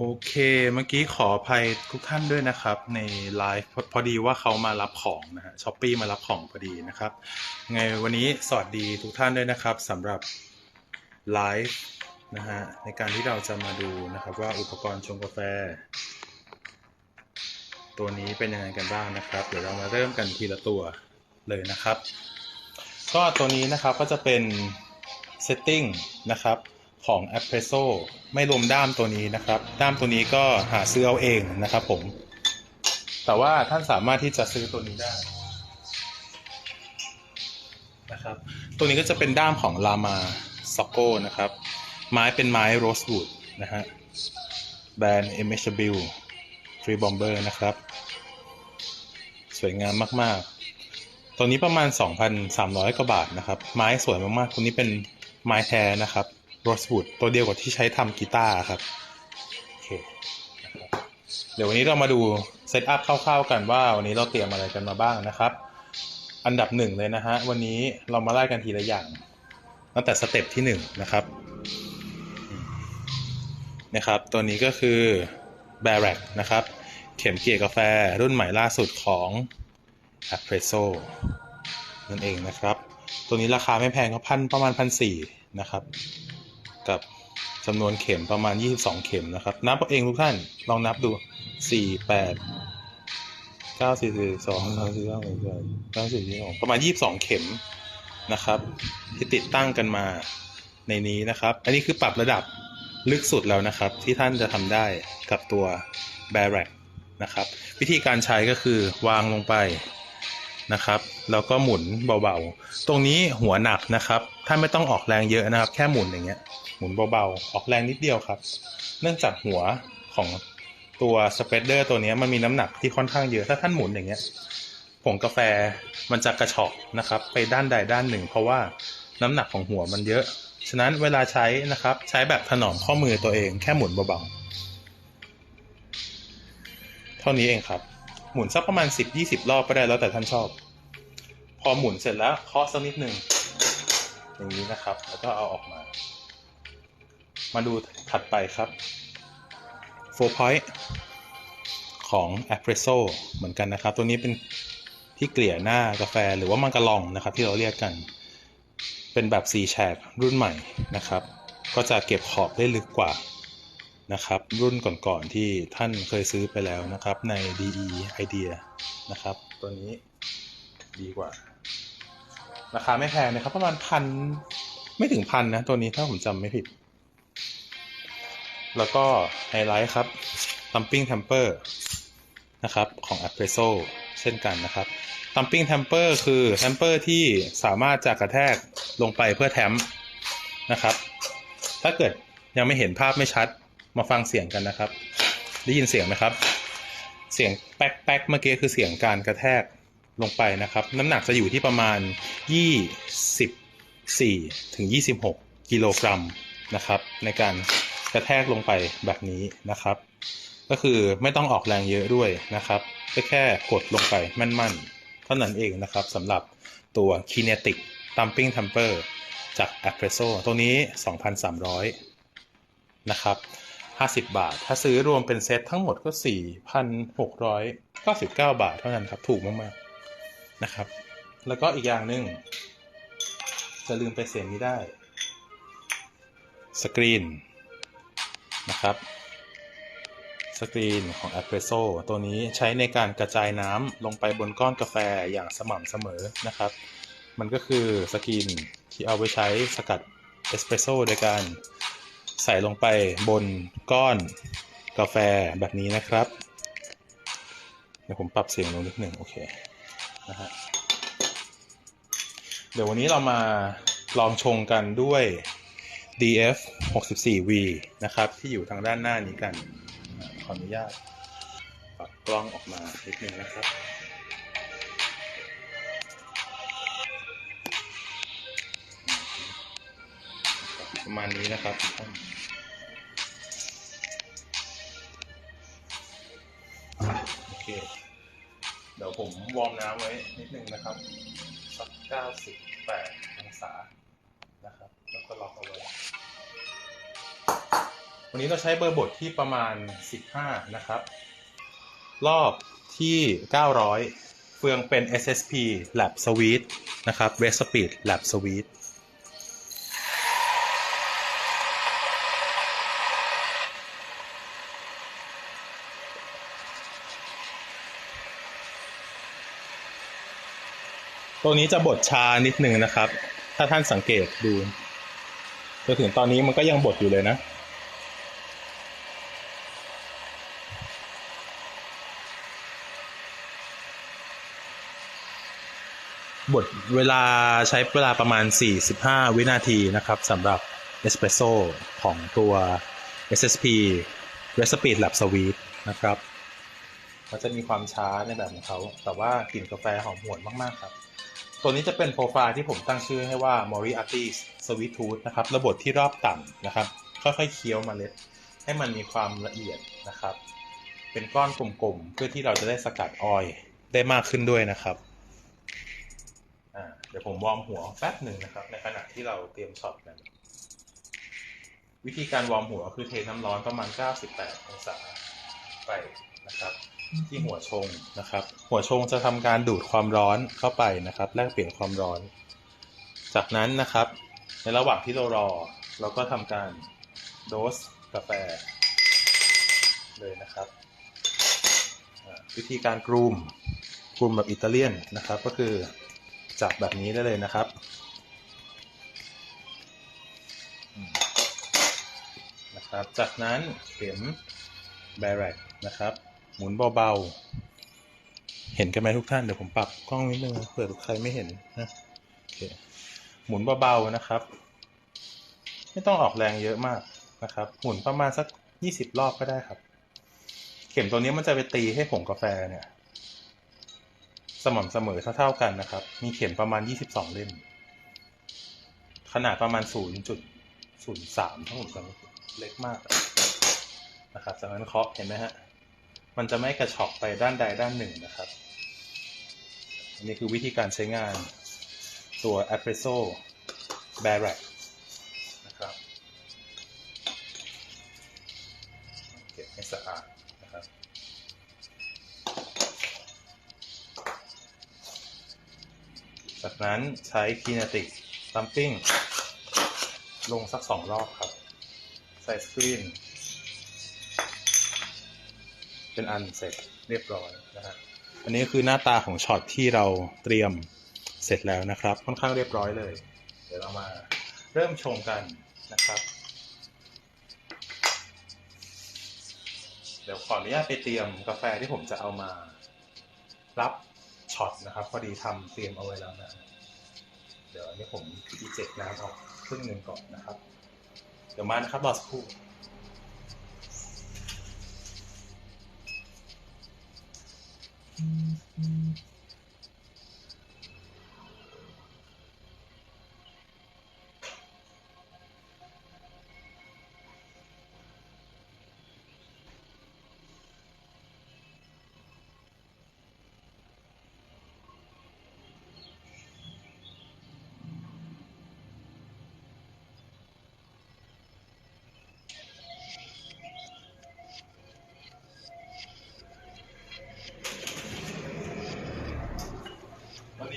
โอเค เมื่อกี้ขออภัยทุกท่านด้วยนะครับ ในไลฟ์พอดีว่าเขามารับของนะฮะช้อปปีมารับของพอดีนะครับไงวันนี้สวัสดีทุกท่านด้วยนะครับสำหรับไลฟ์นะฮะในการที่เราจะมาดูนะครับว่าอุปกรณ์ชงกาแฟ ตัวนี้เป็นยังไงกันบ้างนะครับ เดี๋ยวเรามาเริ่มกันทีละตัวเลยนะครับ ก็ตัวนี้นะครับก็จะเป็น setting นะครับ ของ a p p r e s s o ไม่รวมด้ามตัวนี้นะครับ ด้ามตัวนี้ก็หาซื้อเอาเองนะครับผม แต่ว่าท่านสามารถที่จะซื้อตัวนี้ได้นะครับ ตัวนี้ก็จะเป็นด้ามของ Lama s o c o นะครับ ไม้เป็นไม้ Rosewood นะฮะ แบรนด์ m h w Free Bomber นะครับ สวยงามมาก ๆ ตัวนี้ประมาณ 2,300 กว่าบาทนะครับ ไม้สวยมาก ๆ ตัวนี้เป็นไม้แท้นะครับ r o s w o o d ตัวเดียวกับที่ใช้ทำกีตาร์ครับโอเคเดี๋ยววันนี้เรามาดูเซตอัพคร่าวๆกันว่าวันนี้เราเตรียมอะไรกันมาบ้างนะครับ อันดับหนึ่งเลยนะฮะวันนี้เรามาไล่กันทีละอย่าง ตั้งแต่สเต็ปที่หนึ่งนะครับนะครับ ตัวนี้ก็คือ b a r a c นะครับ เข็มเกียร์กาแฟรุ่นใหม่ล่าสุดของ a p p r e s s o นั่นเองนะครับ ตัวนี้ราคาไม่แพงก็พันประมาณพันสี่นะครับ กับจำนวนเข็มประมาณ 22 เข็มนะครับ นับเอาเองทุกท่าน ลองนับดู 4 8 9 4 4 2 3 4 5 6 7 9 4 2ประมาณ 22 เข็มนะครับ ที่ติดตั้งกันมาในนี้นะครับ อันนี้คือปรับระดับลึกสุดแล้วนะครับ ที่ท่านจะทำได้กับตัว b a r a c นะครับ วิธีการใช้ก็คือวางลงไปนะครับ แล้วก็หมุนเบาๆ ตรงนี้หัวหนักนะครับ ท่านไม่ต้องออกแรงเยอะนะครับ แค่หมุนอย่างเงี้ย หมุนเบาๆ ออกแรงนิดเดียวครับ เนื่องจากหัวของตัวสเปรดเดอร์ตัวนี้มันมีน้ำหนักที่ค่อนข้างเยอะ ถ้าท่านหมุนอย่างเงี้ยผงกาแฟมันจะกระชอกนะครับ ไปด้านใดด้านหนึ่ง เพราะว่าน้ำหนักของหัวมันเยอะ ฉะนั้นเวลาใช้นะครับ ใช้แบบถนอมข้อมือตัวเองแค่หมุนเบาๆ เท่านี้เองครับ หมุนสักประมาณ 10-20 รอบก็ได้แล้วแต่ท่านชอบ พอหมุนเสร็จแล้วเคาะสักนิดหนึ่งอย่างนี้นะครับ แล้วก็เอาออกมา มาดูถัดไปครับ4 point ของ a p r e s s o เหมือนกันนะครับ ตัวนี้เป็นที่เกลี่ยหน้ากาแฟหรือว่ามังกรลองนะครับ ที่เราเรียกกัน เป็นแบบ C แฉกรุ่นใหม่นะครับ ก็จะเก็บขอบได้ลึกกว่านะครับ รุ่นก่อนๆที่ท่านเคยซื้อไปแล้วนะครับ ใน DE Idea นะครับ ตัวนี้ดีกว่า ราคาไม่แพงนะครับ ประมาณพันไม่ถึงพันนะ ตัวนี้ถ้าผมจำไม่ผิด แล้วก็ไฮไลท์ครับ Thumping Temper นะครับของ a p p r e s s o เช่นกันนะครับ Thumping Temper คือ Temper ที่สามารถจะกระแทกลงไปเพื่อแทมนะครับ ถ้าเกิดยังไม่เห็นภาพไม่ชัดมาฟังเสียงกันนะครับ ได้ยินเสียงไหมครับ เสียงแป๊กแป๊กเมื่อกี้คือเสียงการกระแทกลงไปนะครับ น้ำหนักจะอยู่ที่ประมาณ 24ถึง26 กิโลกรัมนะครับ ในการ กระแทกลงไปแบบนี้นะครับ ก็คือไม่ต้องออกแรงเยอะด้วยนะครับก็แค่กดลงไปแม่นๆ เท่านั้นเองนะครับสำหรับตัว Kinetic Dumping Temper จาก a p p r e s s o ตัวนี้ 2,300 นะครับ 50 บาท ถ้าซื้อรวมเป็นเซตทั้งหมดก็ 4,699 บาทเท่านั้นครับ ถูกมากๆ นะครับ แล้วก็อีกอย่างหนึ่งจะลืมไปเสียงนี้ได้ สกรีน นะครับ สกรีนของ a p p r e s s o ตัวนี้ใช้ในการกระจายน้ำลงไปบนก้อนกาแฟอย่างสม่ำเสมอนะครับ มันก็คือสกรีนที่เอาไว้ใช้สกัดเอสเปรสโซ่โดยการใส่ลงไปบนก้อนกาแฟแบบนี้นะครับ เดี๋ยวผมปรับเสียงลงนิดหนึ่งโอเคนะฮะเดี๋ยววันนี้เรามาลองชงกันด้วย DF 64V นะครับ ที่อยู่ทางด้านหน้านี้กัน ขออนุญาตปรับกล้องออกมานิดนึงนะครับประมาณนี้นะครับท่านโอเค เดี๋ยวผมวอร์มน้ำไว้นิดนึงนะครับสัก98องศา วันนี้เราใช้เบอร์บทที่ประมาณ 15 นะครับ รอบที่ 900 เฟืองเป็น SSP Lab Suite นะครับ Red Speed Lab Suite ตัวนี้จะบดชานิดหนึ่งนะครับ ถ้าท่านสังเกตดูจนถึงตอนนี้มันก็ยังบดอยู่เลยนะ ดเวลาใช้เวลาประมาณ 45 วินาทีนะครับสำหรับเอสเปรสโซของตัว SSP Recipe Lab Suite นะครับมันจะมีความช้าในแบบของเขา แต่ว่ากลิ่นกาแฟหอมหวนมาก ๆ ครับ ตัวนี้จะเป็นโปรไฟล์ที่ผมตั้งชื่อให้ว่า Moriarty's Sweet Tooth นะครับ ระบบที่รอบต่ำนะครับ ค่อย ๆ เคี้ยวเมล็ด ให้มันมีความละเอียดนะครับ เป็นก้อนกลม ๆ เพื่อที่เราจะได้สกัดออยล์ได้มากขึ้นด้วยนะครับ ดี๋ยวผมวอร์มหัวแป๊บหนึ่งนะครับ ในขณะที่เราเตรียมช็อตกัน วิธีการวอร์มหัวคือเทน้ำร้อนประมาณ 98 องศาไปนะครับ ที่หัวชงนะครับ หัวชงจะทำการดูดความร้อนเข้าไปนะครับ แลกเปลี่ยนความร้อน จากนั้นนะครับ ในระหว่างที่เรารอ เราก็ทำการโดสกาแฟเลยนะครับ วิธีการกรูมกรูมแบบอิตาเลียนนะครับก็คือ จับแบบนี้ได้เลยนะครับ นะครับ จากนั้นเข็มแบร็กนะครับ หมุนเบาๆ เห็นกันไหมทุกท่าน เดี๋ยวผมปรับกล้องนิดนึงเผื่อใครไม่เห็นนะโอเคหมุนเบาๆนะครับ ไม่ต้องออกแรงเยอะมากนะครับ หมุนประมาณสักยี่สิบรอบก็ได้ครับ เข็มตัวนี้มันจะไปตีให้ผงกาแฟเนี่ย ม่ำเสมอเท่าๆกันนะครับ มีเข็มประมาณยี่สิบสองเล่ม ขนาดประมาณศูนย์จุดศูนย์สามทั้งหมดกันเล็กมากนะครับจากนั้นเคาะเห็นไหมฮะ มันจะไม่กระชอกไปด้านใดด้านหนึ่งนะครับอันนี้คือวิธีการใช้งานตัว a p p r e s s o b นั้นใช้ Kinetic Dumping ลงสักสองรอบครับ ใส่สกรีน เป็นอันเสร็จเรียบร้อยนะฮะอันนี้คือหน้าตาของช็อตที่เราเตรียมเสร็จแล้วนะครับ ค่อนข้างเรียบร้อยเลย เดี๋ยวเรามาเริ่มชงกันนะครับ เดี๋ยวขออนุญาตไปเตรียมกาแฟที่ผมจะเอามารับช็อตนะครับ พอดีทำเตรียมเอาไว้แล้วนะ ดี๋ยวอันนี้ผมอีเจ็ดน้ำออกครึ่งหนึ่งก่อนนะครับ เดี๋ยวมานะครับรอสักครู่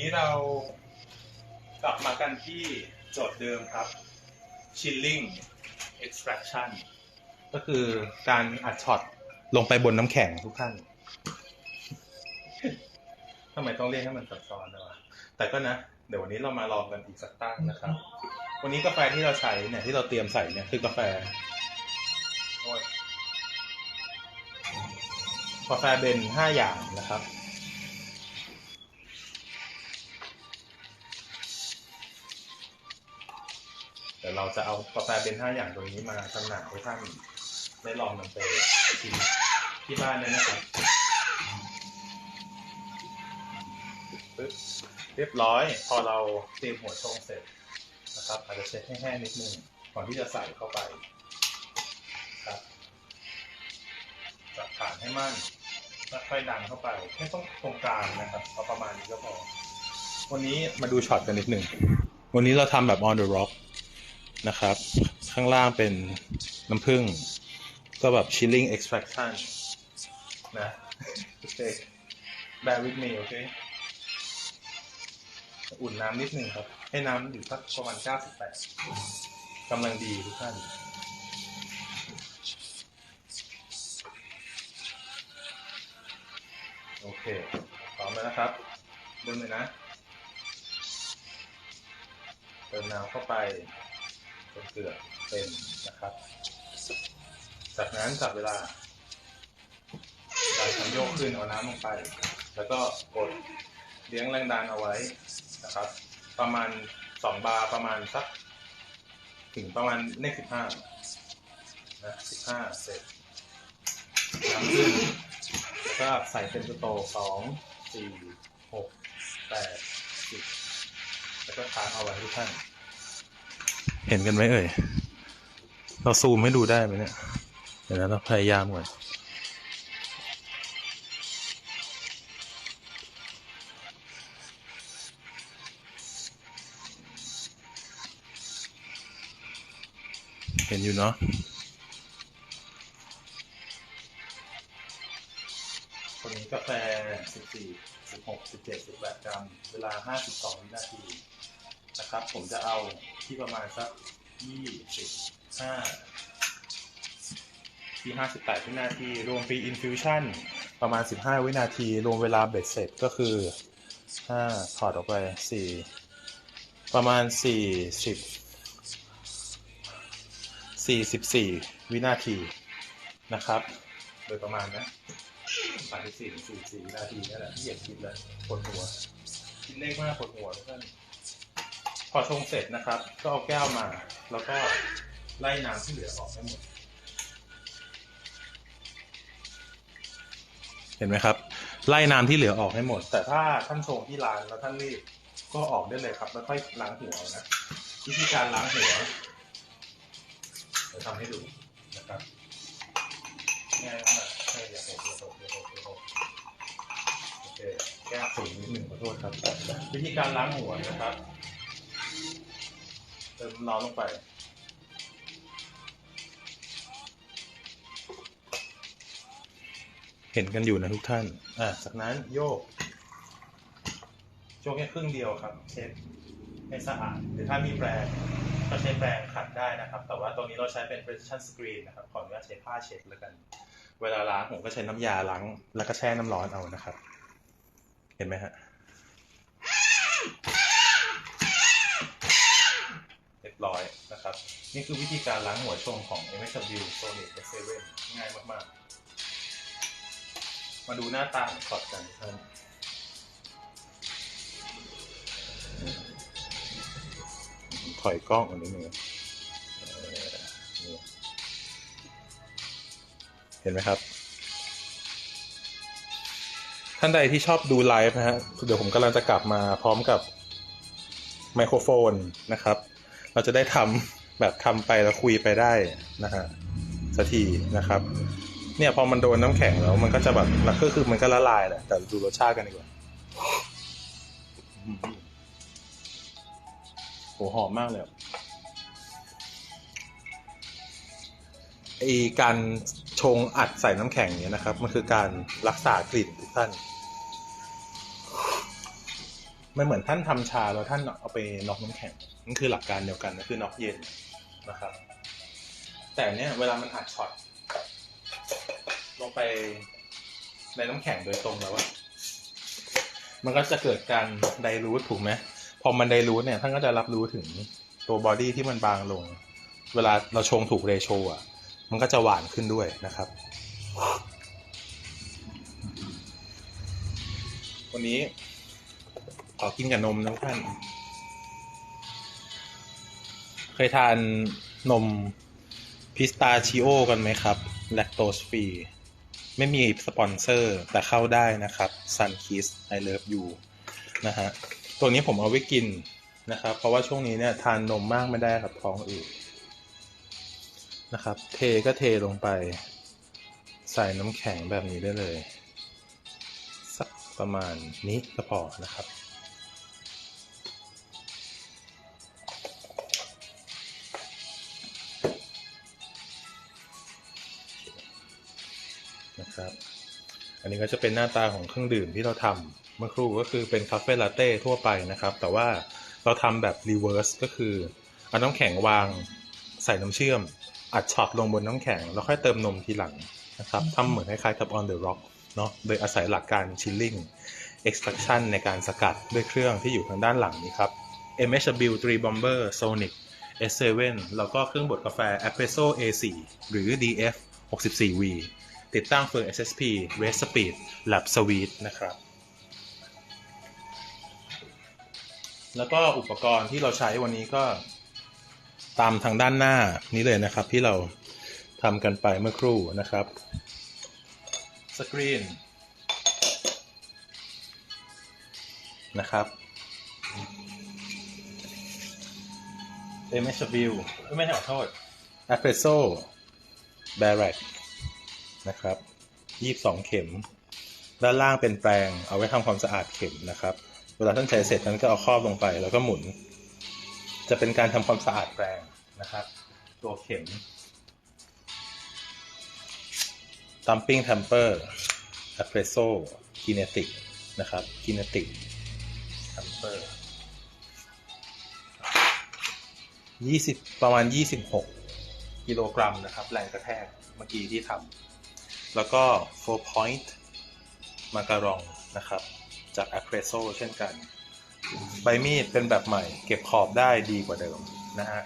นนี้เรากลับมากันที่โจทย์เดิมครับ chilling extraction ก็คือการอัดช็อตลงไปบนน้ำแข็งทุกท่านทำไมต้องเรียกให้มันซับซ้อนนะวะแต่ก็นะ เดี๋ยววันนี้เรามาลองกันอีกสักตั้งนะครับ วันนี้กาแฟที่เราใช้เนี่ยที่เราเตรียมใส่เนี่ยคือกาแฟกาแฟเบนห้าอย่างนะครับ เดี๋ยวเราจะเอากาแฟเป็นห้าอย่างตัวนี้มาจำหน่ายให้ท่านได้ลองนำไปชิมที่บ้านเลยนะครับปึ๊บเรียบร้อย พอเราเตรียมหัวชงเสร็จนะครับ อาจจะเช็ดให้แห้งนิดนึงก่อนที่จะใส่เข้าไปครับจับฐานให้มั่นแล้วค่อยดันเข้าไปไม่ต้องตรงกลางนะครับเอาประมาณนี้ก็พอวันนี้มาดูช็อตกันนิดหนึ่งวันนี้เราทำแบบ on the rock นะครับ ข้างล่างเป็นน้ำผึ้งก็แบบ chilling extraction นะโอเค bear with me โอเคอุ่นน้ำนิดนึงครับ ให้น้ำอยู่สักประมาณ 98กำลังดีทุกท่านโอเคพร้อมแล้วนะครับเริ่มเลยนะ เติมน้ำเข้าไป จนเกือเต็มนะครับ จากนั้นจับเวลาดันคันโยกขึ้นเอาน้ำลงไป แล้วก็กดเลี้ยงแรงดันเอาไว้นะครับ ประมาณสองบาร์ประมาณสักถึงประมาณเลขสิบห้านะสิบห้าเสร็จน้ำขึ้นแล้วก็ใส่เป็นสโตสองสี่หกแปดสิบแล้วก็ค้างเอาไว้ทุกท่าน เห็นกันไหมเอ่ย เราซูมให้ดูได้ไหมเนี่ยเดี๋ยวนะเราพยายามก่อนเห็นอยู่เนาะตัวนี้กาแฟ 14 16 17 18 กรัม เวลา 52 วินาที นะครับ ผมจะเอา ที่ประมาณสัก25ที่58วินาที รวมฟรีอินฟิวชั่นประมาณ15วินาที รวมเวลาเบ็ดเสร็จก็คือ5ถอดออกไป4ประมาณ40 44วินาทีนะครับ โดยประมาณนะสามสิบสี่สี่สี่วินาทีนี่แหละที่เหยียบคิดเลยปวดหัวคิดเลขมากปวดหัวทุกท่าน พอชงเสร็จนะครับ ก็เอาแก้วมา แล้วก็ไล่น้ำที่เหลือออกให้หมด เห็นไหมครับ ไล่น้ำที่เหลือออกให้หมด แต่ถ้าท่านชงที่ร้านแล้วท่านรีบก็ออกได้เลยครับ แล้วค่อยล้างหัวนะวิธีการล้างหัวเดี๋ยวทำให้ดูนะครับง่ายมากแค่อย่าหกอย่าหกอย่าหกอย่าหกโอเคแก้สูงนิดหนึ่งขอโทษครับ วิธีการล้างหัวนะครับ เติมน้ำร้อนลงไป เห็นกันอยู่นะทุกท่าน อ่าจากนั้นโยกโยกแค่ครึ่งเดียวครับ เช็ดให้สะอาดหรือถ้ามีแปรงก็ใช้แปรงขัดได้นะครับ แต่ว่าตัวนี้เราใช้เป็น precision screen นะครับ ขออนุญาตใช้ผ้าเช็ดแล้วกัน เวลาล้างผมก็ใช้น้ำยาล้างแล้วก็แช่น้ำร้อนเอานะครับ เห็นไหมฮะ ร้อยนะครับ นี่คือวิธีการล้างหัวชงของ MSW Sonic S7 ง่ายมากๆ มาดูหน้าตาของช็อตกันท่านถอยกล้องอันนี้หนึ่งเห็นไหมครับ ท่านใดที่ชอบดูไลฟ์นะฮะ เดี๋ยวผมกำลังจะกลับมาพร้อมกับไมโครโฟนนะครับ เราจะได้ทำแบบทำไปแล้วคุยไปได้นะฮะสักทีนะครับ เนี่ยพอมันโดนน้ำแข็งแล้ว มันก็จะแบบแล้วก็คือมันก็ละลายแหละแต่ดูรสชาติกันดีกว่าอืมโหหอมมากเลยอะไอการชงอัดใส่น้ำแข็งเนี้ยนะครับ มันคือการรักษากลิ่นทุกท่านไม่เหมือนท่านทำชาแล้วท่านเอาไปน็อกน้ำแข็งันคือหลักการเดียวกันก็คือน็อกเย็นนะครับ แต่เนี้ยเวลามันอัดช็อตลงไปในน้ำแข็งโดยตรงแล้วอะมันก็จะเกิดการไดรูทถูกไหมพอมันไดรูทเนี่ยท่านก็จะรับรู้ถึงตัวบอดี้ที่มันบางลง เวลาเราชงถูกเรโชอะ มันก็จะหวานขึ้นด้วยนะครับ วันนี้ขอกินกับนมนะท่าน ยทานนมพิสตาชิโอกันไหมครับ แลคโตสฟรี ไม่มีสปอนเซอร์ แต่เข้าได้นะครับ Sun Kiss I Love You นะฮะ ตัวนี้ผมเอาไว้กินนะครับ เพราะว่าช่วงนี้เนี่ยทานนมมากไม่ได้ครับท้องอืดนะครับ เทก็เทลงไป ใส่น้ำแข็งแบบนี้ได้เลย สักประมาณนี้ก็พอนะครับ นนี้ก็จะเป็นหน้าตาของเครื่องดื่มที่เราทำเมื่อครู่ก็คือเป็นคาเฟ่ลาเต้ทั่วไปนะครับ แต่ว่าเราทำแบบรีเวิร์สก็คือเอาน้ำแข็งวางใส่น้ำเชื่อม อัดช็อตลงบนน้ำแข็ง แล้วค่อยเติมนมทีหลังนะครับทำเหมือนคล้ายๆกับ on the rock เนาะโดยอาศัยหลักการ chilling extraction ในการสกัดด้วยเครื่องที่อยู่ทางด้านหลังนี้ครับ MHW 3 Bomber Sonic S7 แล้วก็เครื่องบดกาแฟ Espresso A4 หรือ DF 64V ติดตั้งเฟือง SSP Red Speed Lab Sweet นะครับ แล้วก็อุปกรณ์ที่เราใช้วันนี้ก็ตามทางด้านหน้านี้เลยนะครับที่เราทำกันไปเมื่อครู่นะครับ สกรีนนะครับ MHW ไม่ใช่ขอโทษ Espresso Barrack นะครับ22เข็ม ด้านล่างเป็นแปรงเอาไว้ทำความสะอาดเข็มนะครับ เวลาท่านใช้เสร็จท่านก็เอาครอบลงไป แล้วก็หมุน จะเป็นการทำความสะอาดแปรงนะครับ ตัวเข็ม Dumping Tamper Espresso Kinetic นะครับ Kinetic Tamper 20ประมาณ26กิโลกรัมนะครับ แรงกระแทกเมื่อกี้ที่ทำ แล้วก็ four point มาการองนะครับ จาก a อ p r e s s o เช่นกัน ใบมีดเป็นแบบใหม่ เก็บขอบได้ดีกว่าเดิมนะฮะ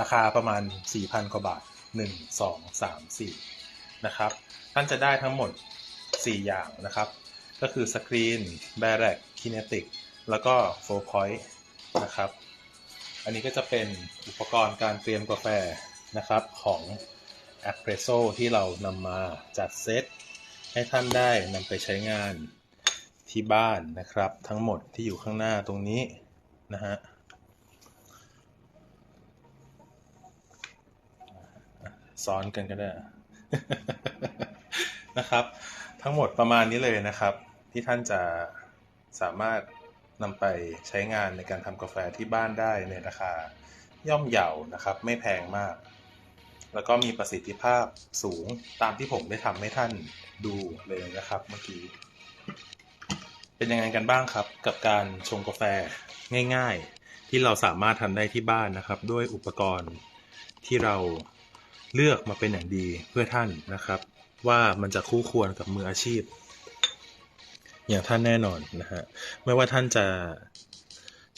ราคาประมาณ 4,000กว่าบาท 1 2 3 4 นะครับ ท่านจะได้ทั้งหมด 4 อย่างนะครับ ก็คือสกรีน b a r a c Kinetic แล้วก็ Four Point นะครับ อันนี้ก็จะเป็นอุปกรณ์การเตรียมกาแฟนะครับของ a อ p r e s s o ที่เรานำมาจัดเซตให้ท่านได้นำไปใช้งานที่บ้านนะครับ ทั้งหมดที่อยู่ข้างหน้าตรงนี้นะฮะซ้อนกันก็ได้นะครับ ทั้งหมดประมาณนี้เลยนะครับ ที่ท่านจะสามารถนำไปใช้งานในการทำกาแฟที่บ้านได้ในราคาย่อมเยานะครับ ไม่แพงมาก แล้วก็มีประสิทธิภาพสูงตามที่ผมได้ทำให้ท่านดูเลยนะครับ เมื่อกี้ เป็นยังไงกันบ้างครับ กับการชงกาแฟง่ายๆ ที่เราสามารถทำได้ที่บ้านนะครับ ด้วยอุปกรณ์ที่เราเลือกมาเป็นอย่างดีเพื่อท่านนะครับ ว่ามันจะคู่ควรกับมืออาชีพ อย่างท่านแน่นอนนะฮะไม่ว่าท่านจะ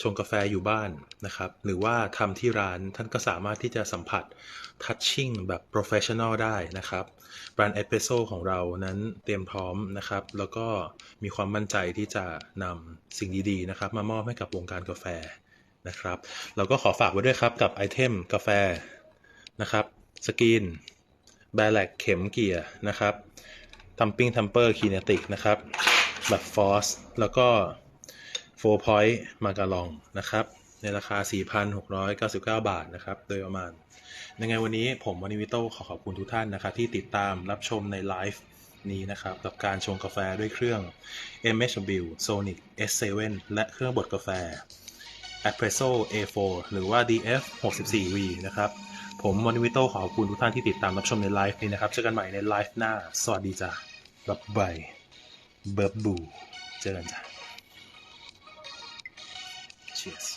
ชงกาแฟอยู่บ้านนะครับ หรือว่าทำที่ร้านท่านก็สามารถที่จะสัมผัสทัชชิ่งแบบ professional ได้นะครับแบรนด์เอสเปรสโซของเรานั้นเตรียมพร้อมนะครับ แล้วก็มีความมั่นใจที่จะนำสิ่งดีๆนะครับ มามอบให้กับวงการกาแฟนะครับ เราก็ขอฝากไว้ด้วยครับกับไอเทมกาแฟนะครับสกรีนแบลกเข็มเกียร์นะครับทัมปิ้งทัมเปอร์คีเนติกนะครับแบบฟอสแล้วก็ 4 point มาการองนะครับ ในราคา 4,699 บาทนะครับ โดยประมาณ ยังไงวันนี้ผมวานิวิโต้ขอขอบคุณทุกท่านนะครับ ที่ติดตามรับชมในไลฟ์นี้นะครับกับการชงกาแฟด้วยเครื่อง MHW Sonic S7 และเครื่องบดกาแฟ Espresso A4 หรือว่า DF 64V นะครับ ผมวานิวิโต้ขอขอบคุณทุกท่านที่ติดตามรับชมในไลฟ์นี้นะครับ เจอกันใหม่ในไลฟ์หน้า สวัสดีจ้ะบ๊ายบายเบิร์บบู เจอกันจ้ะ Yes.